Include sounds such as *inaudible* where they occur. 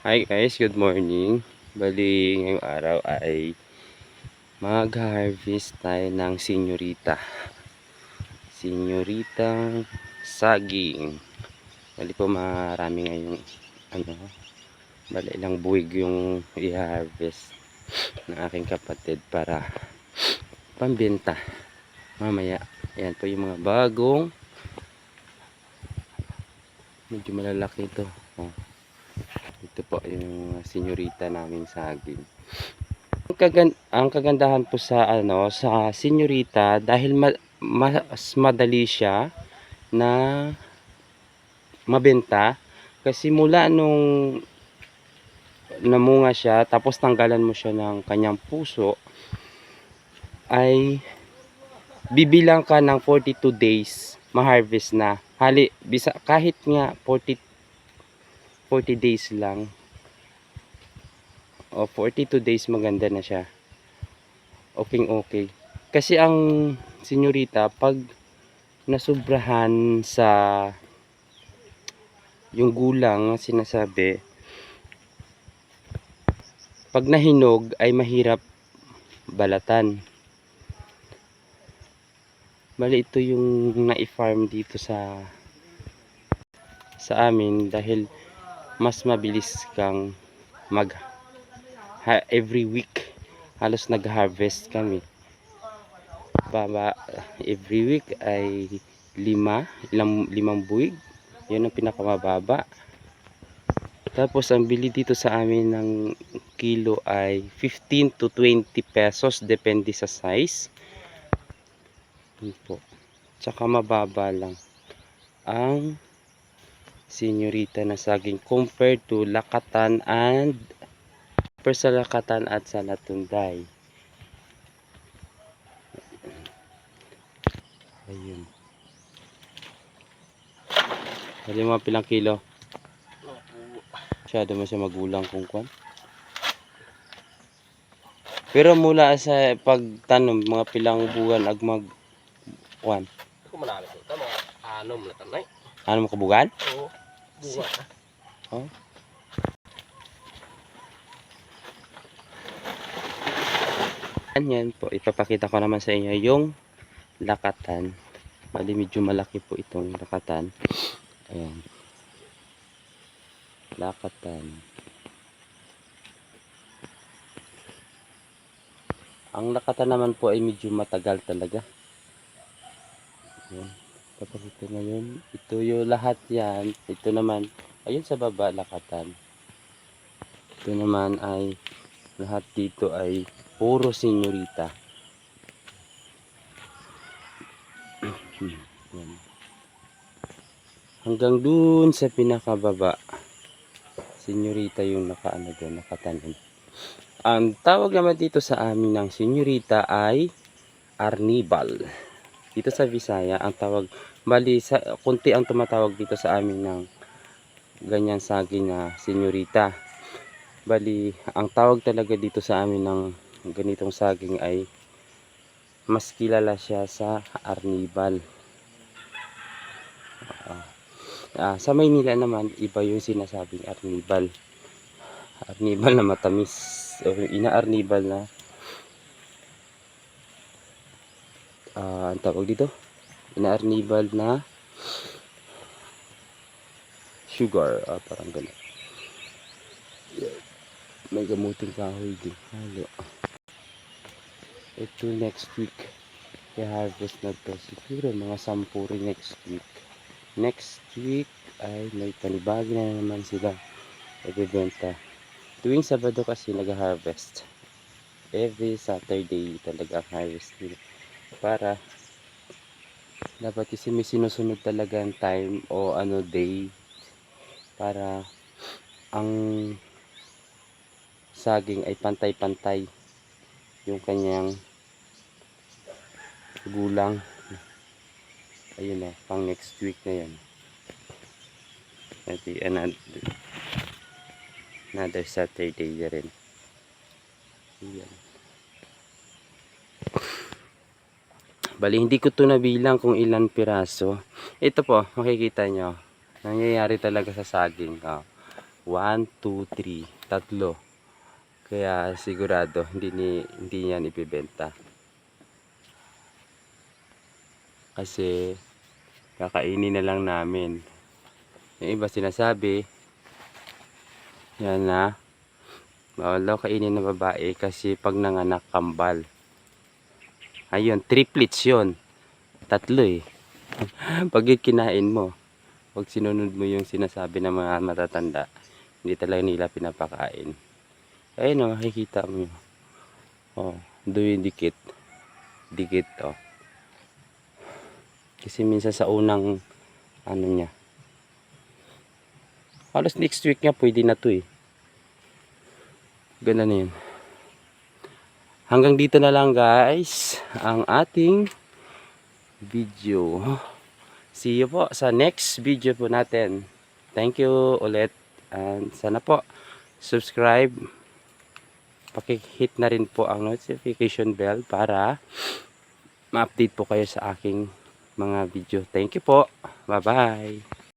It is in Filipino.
Hi guys, good morning. Bali, ngayong araw ay mag-harvest tayo ng senyorita. Senyoritang saging. Bali po marami ngayong ano, bali ilang buwig yung i-harvest ng aking kapatid para pambenta. Mamaya, yan po yung mga bagong medyo malalaki ito. Ito po yung senyorita naming saging. Ang, kagan ang kagandahan po sa ano sa senyorita dahil ma mas madali siya na mabenta kasi mula nung namunga siya tapos tanggalan mo siya ng kanyang puso ay bibilang ka ng 42 days ma-harvest na. Hali, bisa, kahit nga 40 40 days lang. O 42 days maganda na siya. Okay, okay. Kasi ang senyorita pag nasubrahan sa yung gulang na sinasabi pag nahinog ay mahirap balatan. Bali ito yung na-farm dito sa sa amin dahil mas mabilis kang mag ha, every week halos nag-harvest kami. Baba every week ay lima ilang, limang buwig. Yun ang pinakamababa. Tapos ang bili dito sa amin ng kilo ay 15 to 20 pesos depende sa size. Yun po. Tsaka mababa lang ang senyorita na saging compared to lakatan and per sa lakatan at sa latunday. Ayun. Dali mga pilang kilo. Masyado mo siya magulang kung kwan. Pero mula sa pagtanom, mga pilang buwan ag mag kwan. Ako manalo ko. Anom na tanay. Ano mo kabugan? Oo. Buwa na. Yan po, ipapakita ko naman sa inyo yung lakatan. Bali medyo malaki po itong lakatan. Ayan. Lakatan. Ang lakatan naman po ay medyo matagal talaga. Ayan. Papakita ngayon. Ito yung lahat yan. Ito naman, ayun sa baba, lakatan. Ito naman ay lahat dito ay puro senyorita. *clears throat* Hanggang dun sa pinakababa. Senyorita yung nakaano doon, nakatanim. Ang tawag naman dito sa amin ng senyorita ay arnibal. Dito sa Visaya, ang tawag, bali, sa, kunti ang tumatawag dito sa amin ng ganyan saging na senyorita. Bali, ang tawag talaga dito sa amin ng ganitong saging ay mas kilala siya sa arnibal. Ah, ah, sa Maynila naman, iba yung sinasabing arnibal. Arnibal na matamis. O ina-arnibal na ah, ang tawag dito? Ina-arnibal na sugar. Ah, parang ganun. May gamuting kahoy din. Halo. Ito next week. I-harvest na to. Siguro mga sampu rin next week. Next week ay may panibagi na naman sila. Ibebenta. Tuwing Sabado kasi nag-harvest. Every Saturday talaga harvest nila. Para dapat kasi may sinusunod talaga ang time o ano day para ang saging ay pantay-pantay yung kanyang gulang. Ayun na pang next week na yan at another, another Saturday na rin. Ayan. Bali, hindi ko to nabilang kung ilan piraso. Ito po, makikita nyo. Nangyayari talaga sa saging. Oh. 1, 2, 3. Tatlo. Kaya sigurado hindi ni hindi niyan ibebenta. Kasi kakainin na lang namin. Yung iba sinasabi yan na bawal daw kainin ng babae kasi pag nanganak kambal. Ayun, triplets yun. Tatlo eh. *laughs* pag yun kinain mo, pag sinunod mo yung sinasabi ng mga matatanda, hindi talaga nila pinapakain. Ayun o, makikita mo. Oh, doon dikit. Dikit oh. Kasi minsan sa unang ano niya. Halos next week nga pwede na to eh. Ganda na yun. Hanggang dito na lang guys ang ating video. See you po sa next video po natin. Thank you ulit. And sana po subscribe. Pakihit na rin po ang notification bell para ma-update po kayo sa aking mga video. Thank you po. Bye-bye.